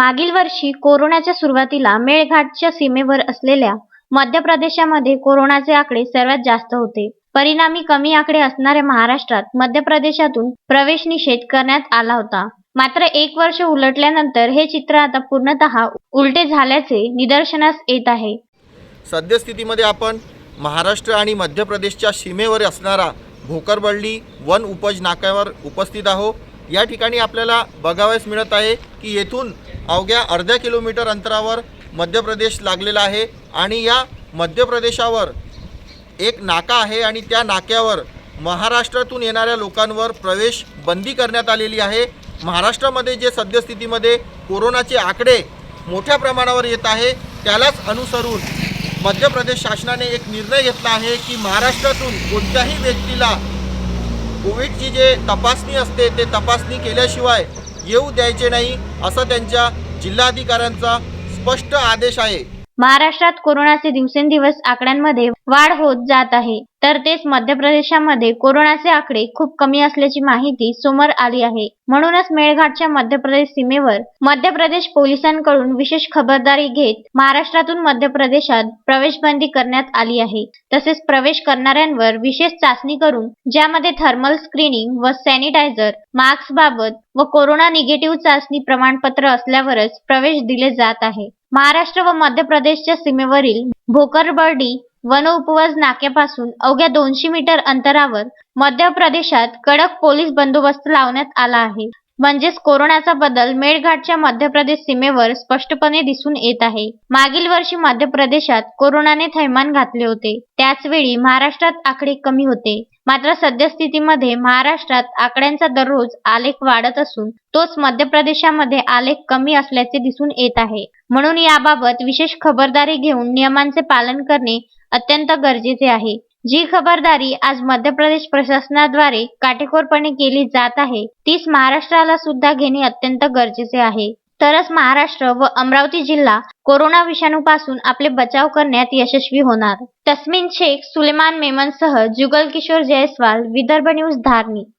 मागील वर्षी कोरोनाच्या सुरुवातीला मेळघाटच्या सीमेवर असलेल्या मध्य प्रदेशामध्ये कोरोनाचे आकडे सर्वात जास्त होते. परिणामी कमी आकडे असणाऱ्या महाराष्ट्रात मध्य प्रदेशातून प्रवेश निषेध करण्यात आला होता. मात्र एक वर्ष उलटल्यानंतर हे चित्र आता पूर्णतः उलटे झाल्याचे निदर्शनास येत आहे. सद्यस्थितीमध्ये आपण महाराष्ट्र आणि मध्य प्रदेशच्या सीमेवर असणारा भोकरबळली वन उपज नाक्यावर उपस्थित आहोत. या ठिकाणी आपल्याला बघावयास मिळत आहे की येथून अवघ्या अर्ध्या किलोमीटर अंतरावर मध्य प्रदेश लागलेला आहे आणि या मध्य प्रदेशावर एक नाका आहे आणि त्या नाक्यावर महाराष्ट्रातून येणाऱ्या लोकांवर प्रवेश बंदी करण्यात आलेली आहे. महाराष्ट्रामध्ये जे सद्यस्थितीमध्ये कोरोनाचे आकडे मोठ्या प्रमाणावर येत आहे त्यालाच अनुसरून मध्य प्रदेश शासनाने एक निर्णय घेतला आहे की महाराष्ट्रातून कोणत्याही व्यक्तीला कोविडची जे तपासणी असते ते तपासणी केल्याशिवाय येऊ द्यायचे नाही असं त्यांच्या जिल्हाधिकाऱ्यांचा स्पष्ट आदेश आहे. महाराष्ट्रात कोरोनाचे दिवसेंदिवस आकड्यांमध्ये वाढ होत जात आहे. तर तेच मध्य प्रदेशामध्ये कोरोनाचे आकडे खूप कमी असल्याची माहिती समोर आली आहे. म्हणूनच मेळघाटच्या मध्य प्रदेश सीमेवर मध्य प्रदेश पोलिसांकडून विशेष खबरदारी घेत महाराष्ट्रातून मध्य प्रदेशात प्रवेश बंदी करण्यात आली आहे. तसेच प्रवेश करणाऱ्यांवर विशेष चाचणी करून ज्यामध्ये थर्मल स्क्रीनिंग व सॅनिटायझर मास्क बाबत व कोरोना निगेटिव्ह चाचणी प्रमाणपत्र असल्यावरच प्रवेश दिले जात आहे. महाराष्ट्र व मध्य प्रदेशच्या सीमेवरील भोकरबर्डी वन नाक्यापासून अवघ्या दोनशे मीटर अंतरावर मध्य प्रदेशात कडक पोलीस बंदोबस्त लावण्यात आला आहे. म्हणजेच कोरोनाचा बदल मेळघाटच्या मध्य प्रदेश सीमेवर स्पष्टपणे दिसून येत आहे. मागील वर्षी मध्य प्रदेशात कोरोनाने थैमान घातले होते. त्याचवेळी महाराष्ट्रात आकडे कमी होते. मात्र सद्यस्थितीमध्ये महाराष्ट्रात आकड्यांचा दररोज आलेख वाढत असून तोच मध्य प्रदेशामध्ये आलेख कमी असल्याचे दिसून येत आहे. म्हणून याबाबत विशेष खबरदारी घेऊन नियमांचे पालन करणे अत्यंत गरजेचे आहे. जी खबरदारी आज मध्य प्रदेश प्रशासनाद्वारे काटेकोरपणे केली जात आहे तीच महाराष्ट्राला सुद्धा घेणे अत्यंत गरजेचे आहे. तरच महाराष्ट्र व अमरावती जिल्हा कोरोना विषाणूपासून आपले बचाव करण्यात यशस्वी होणार. तस्मिन शेख सुलेमान मेमनसह जुगल किशोर जयस्वाल विदर्भ न्यूज धारणी.